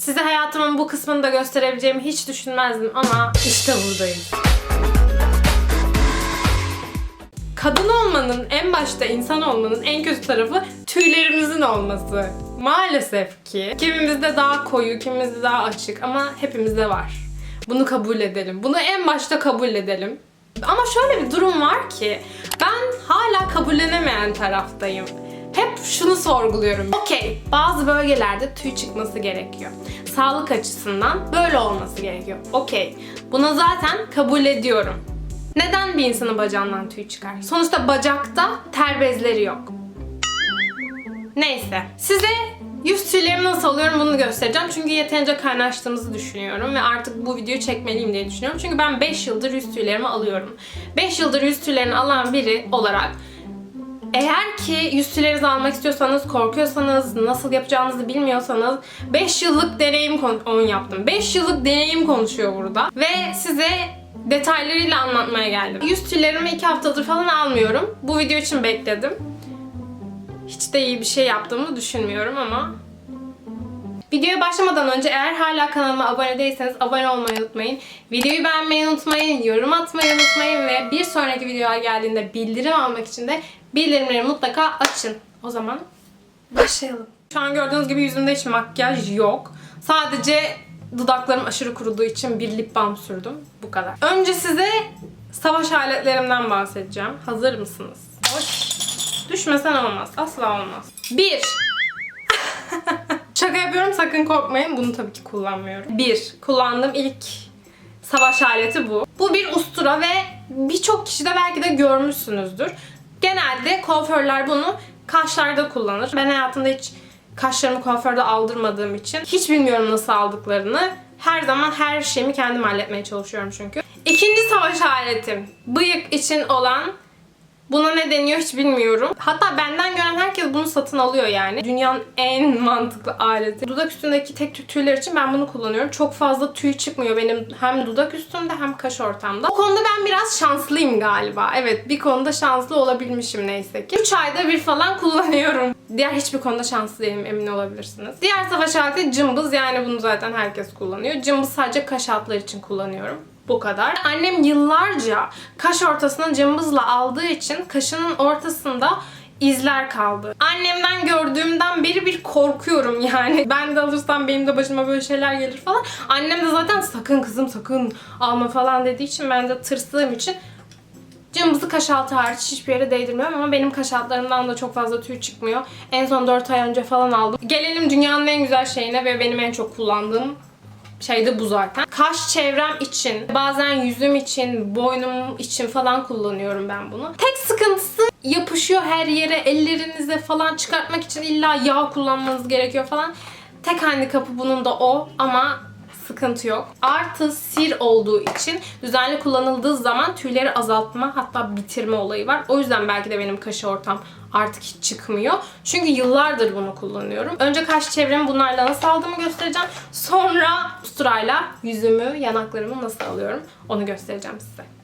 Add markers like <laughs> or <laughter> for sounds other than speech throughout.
Size hayatımın bu kısmını da gösterebileceğimi hiç düşünmezdim ama işte buradayız. Kadın olmanın, en başta insan olmanın en kötü tarafı tüylerimizin olması. Maalesef ki kimimizde daha koyu, kimimizde daha açık ama hepimizde var. Bunu kabul edelim. Bunu en başta kabul edelim. Ama şöyle bir durum var ki ben hala kabullenemeyen taraftayım. Şunu sorguluyorum. Okey, bazı bölgelerde tüy çıkması gerekiyor. Sağlık açısından böyle olması gerekiyor. Okey, bunu zaten kabul ediyorum. Neden bir insanın bacağından tüy çıkar? Sonuçta bacakta ter bezleri yok. Neyse. Size yüz tüylerimi nasıl alıyorum bunu göstereceğim. Çünkü yeterince kaynaştığımızı düşünüyorum ve artık bu videoyu çekmeliyim diye düşünüyorum. Çünkü ben 5 yıldır yüz tüylerimi alıyorum. 5 yıldır yüz tüylerini alan biri olarak eğer ki yüz tüylerinizi almak istiyorsanız, korkuyorsanız, nasıl yapacağınızı bilmiyorsanız 5 yıllık deneyim onu yaptım. 5 yıllık deneyim konuşuyor burada. Ve size detaylarıyla anlatmaya geldim. Yüz tüylerimi 2 haftadır falan almıyorum. Bu video için bekledim. Hiç de iyi bir şey yaptığımı düşünmüyorum ama Videoya başlamadan önce eğer hala kanalıma abone değilseniz abone olmayı unutmayın. Videoyu beğenmeyi unutmayın, yorum atmayı unutmayın ve bir sonraki videoya geldiğinde bildirim almak için de bildirimleri mutlaka açın. O zaman başlayalım. Şu an gördüğünüz gibi yüzümde hiç makyaj yok. Sadece dudaklarım aşırı kuruduğu için bir lip balm sürdüm. Bu kadar. Önce size savaş aletlerimden bahsedeceğim. Hazır mısınız? Hoş. Düşmesen olmaz. Asla olmaz. 1. <laughs> Şaka yapıyorum sakın korkmayın. Bunu tabii ki kullanmıyorum. Bir, kullandığım ilk savaş aleti bu. Bu bir ustura ve birçok kişi de belki de görmüşsünüzdür. Genelde kuaförler bunu kaşlarda kullanır. Ben hayatımda hiç kaşlarımı kuaförde aldırmadığım için hiç bilmiyorum nasıl aldıklarını. Her zaman her şeyimi kendim halletmeye çalışıyorum çünkü. İkinci savaş aletim. Bıyık için olan Buna ne deniyor hiç bilmiyorum. Hatta benden gören herkes bunu satın alıyor yani. Dünyanın en mantıklı aleti. Dudak üstündeki tek tüyler için ben bunu kullanıyorum. Çok fazla tüy çıkmıyor benim hem dudak üstümde hem kaş ortamda. O konuda ben biraz şanslıyım galiba. Evet bir konuda şanslı olabilmişim neyse ki. 3 ayda bir falan kullanıyorum. Diğer hiçbir konuda şanslı değilim emin olabilirsiniz. Diğer savaş aleti cımbız yani bunu zaten herkes kullanıyor. Cımbız sadece kaş altları için kullanıyorum. Bu kadar. Annem yıllarca kaş ortasına cımbızla aldığı için kaşının ortasında izler kaldı. Annemden gördüğümden beri bir korkuyorum yani. <laughs> Ben de alırsam benim de başıma böyle şeyler gelir falan. Annem de zaten sakın kızım sakın alma falan dediği için ben de tırstığım için Cımbızı kaş altı hariç hiçbir yere değdirmiyorum ama benim kaş altlarımdan da çok fazla tüy çıkmıyor. En son 4 ay önce falan aldım. Gelelim dünyanın en güzel şeyine ve benim en çok kullandığım şey de bu zaten. Kaş çevrem için, bazen yüzüm için, boynum için falan kullanıyorum ben bunu. Tek sıkıntısı yapışıyor her yere, ellerinize falan çıkartmak için illa yağ kullanmanız gerekiyor falan. Tek handikapı bunun da o ama sıkıntı yok. Artı sir olduğu için düzenli kullanıldığı zaman tüyleri azaltma hatta bitirme olayı var. O yüzden belki de benim kaş ortam artık hiç çıkmıyor. Çünkü yıllardır bunu kullanıyorum. Önce kaş çevremi bunlarla nasıl aldığımı göstereceğim. Sonra usturayla yüzümü, yanaklarımı nasıl alıyorum onu göstereceğim size.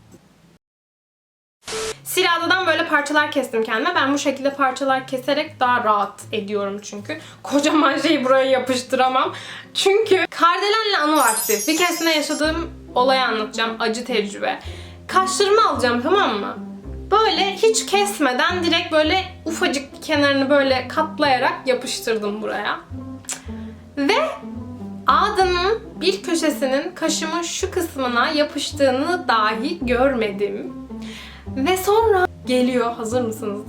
Silahdadan böyle parçalar kestim kendime. Ben bu şekilde parçalar keserek daha rahat ediyorum çünkü. Kocaman <laughs> şeyi buraya yapıştıramam. Çünkü kardelenle anı vakti. Bir keresinde yaşadığım olayı anlatacağım. Acı tecrübe. Kaşlarımı alacağım tamam mı? Böyle hiç kesmeden direkt böyle ufacık kenarını böyle katlayarak yapıştırdım buraya. Ve ağdanın bir köşesinin kaşımın şu kısmına yapıştığını dahi görmedim. Ve sonra geliyor hazır mısınız?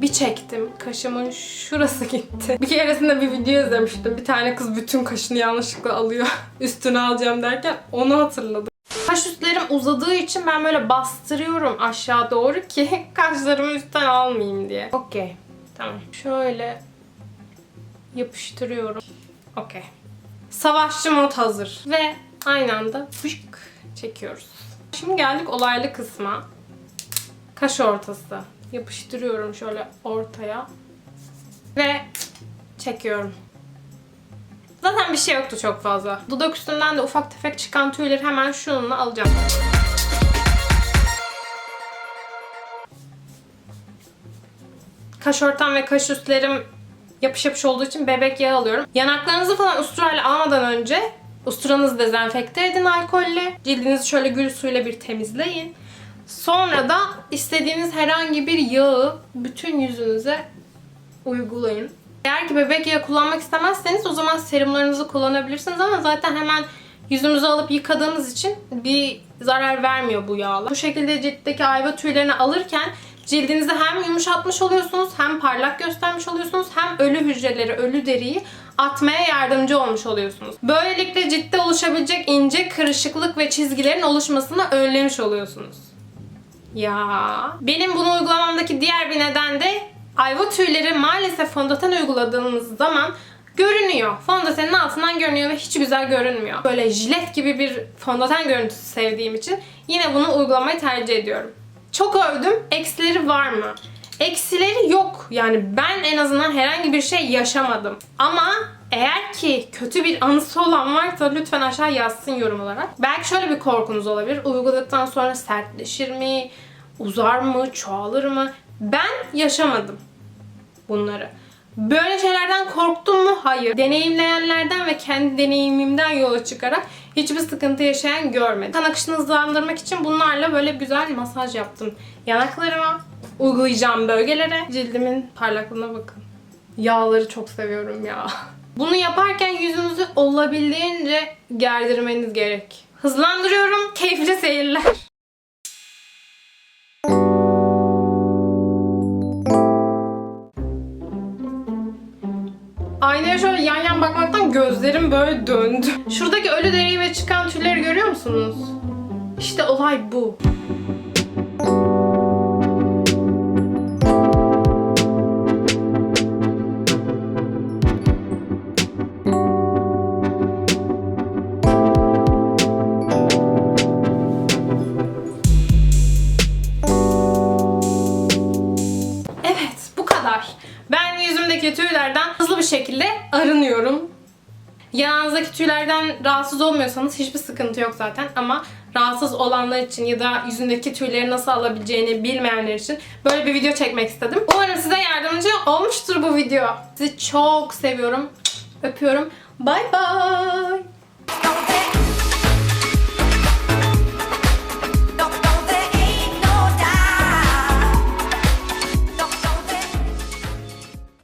Bir çektim. Kaşımın şurası gitti. Bir keresinde bir video izlemiştim. Bir tane kız bütün kaşını yanlışlıkla alıyor. <laughs> Üstüne alacağım derken onu hatırladım. Kaş üstlerim uzadığı için ben böyle bastırıyorum aşağı doğru ki <laughs> kaşlarımı üstten almayayım diye. Okey. Tamam. Şöyle yapıştırıyorum. Okey. Savaşçı mod hazır. Ve aynı anda fışk çekiyoruz. Şimdi geldik olaylı kısma. Kaş ortası. Yapıştırıyorum şöyle ortaya. Ve çekiyorum. Zaten bir şey yoktu çok fazla. Dudak üstünden de ufak tefek çıkan tüyleri hemen şununla alacağım. Kaş ortam ve kaş üstlerim yapış yapış olduğu için bebek yağı alıyorum. Yanaklarınızı falan usturayla almadan önce usturanızı dezenfekte edin alkolle. Cildinizi şöyle gül suyuyla bir temizleyin. Sonra da istediğiniz herhangi bir yağı bütün yüzünüze uygulayın. Eğer ki bebek yağı kullanmak istemezseniz o zaman serumlarınızı kullanabilirsiniz ama zaten hemen yüzümüzü alıp yıkadığımız için bir zarar vermiyor bu yağlar. Bu şekilde ciltteki ayva tüylerini alırken cildinizi hem yumuşatmış oluyorsunuz hem parlak göstermiş oluyorsunuz hem ölü hücreleri, ölü deriyi atmaya yardımcı olmuş oluyorsunuz. Böylelikle ciltte oluşabilecek ince kırışıklık ve çizgilerin oluşmasını önlemiş oluyorsunuz. Ya benim bunu uygulamamdaki diğer bir neden de ayva tüyleri maalesef fondöten uyguladığımız zaman görünüyor. Fondötenin altından görünüyor ve hiç güzel görünmüyor. Böyle jilet gibi bir fondöten görüntüsü sevdiğim için yine bunu uygulamayı tercih ediyorum. Çok övdüm. Eksileri var mı? Eksileri yok. Yani ben en azından herhangi bir şey yaşamadım. Ama eğer ki kötü bir anısı olan varsa lütfen aşağı yazsın yorum olarak. Belki şöyle bir korkunuz olabilir. Uyguladıktan sonra sertleşir mi? Uzar mı? Çoğalır mı? Ben yaşamadım bunları. Böyle şeylerden korktum mu? Hayır. Deneyimleyenlerden ve kendi deneyimimden yola çıkarak hiçbir sıkıntı yaşayan görmedim. Kan akışını hızlandırmak için bunlarla böyle güzel masaj yaptım. Yanaklarıma, uygulayacağım bölgelere. Cildimin parlaklığına bakın. Yağları çok seviyorum ya. <laughs> Bunu yaparken yüzünüzü olabildiğince gerdirmeniz gerek. Hızlandırıyorum. Keyifli seyirler. Aynaya şöyle yan yan bakmaktan gözlerim böyle döndü. Şuradaki ölü deriyi ve çıkan tüyleri görüyor musunuz? İşte olay bu. Şekilde arınıyorum. Yanağınızdaki tüylerden rahatsız olmuyorsanız hiçbir sıkıntı yok zaten ama rahatsız olanlar için ya da yüzündeki tüyleri nasıl alabileceğini bilmeyenler için böyle bir video çekmek istedim. Umarım size yardımcı olmuştur bu video. Sizi çok seviyorum. Öpüyorum. Bye bye.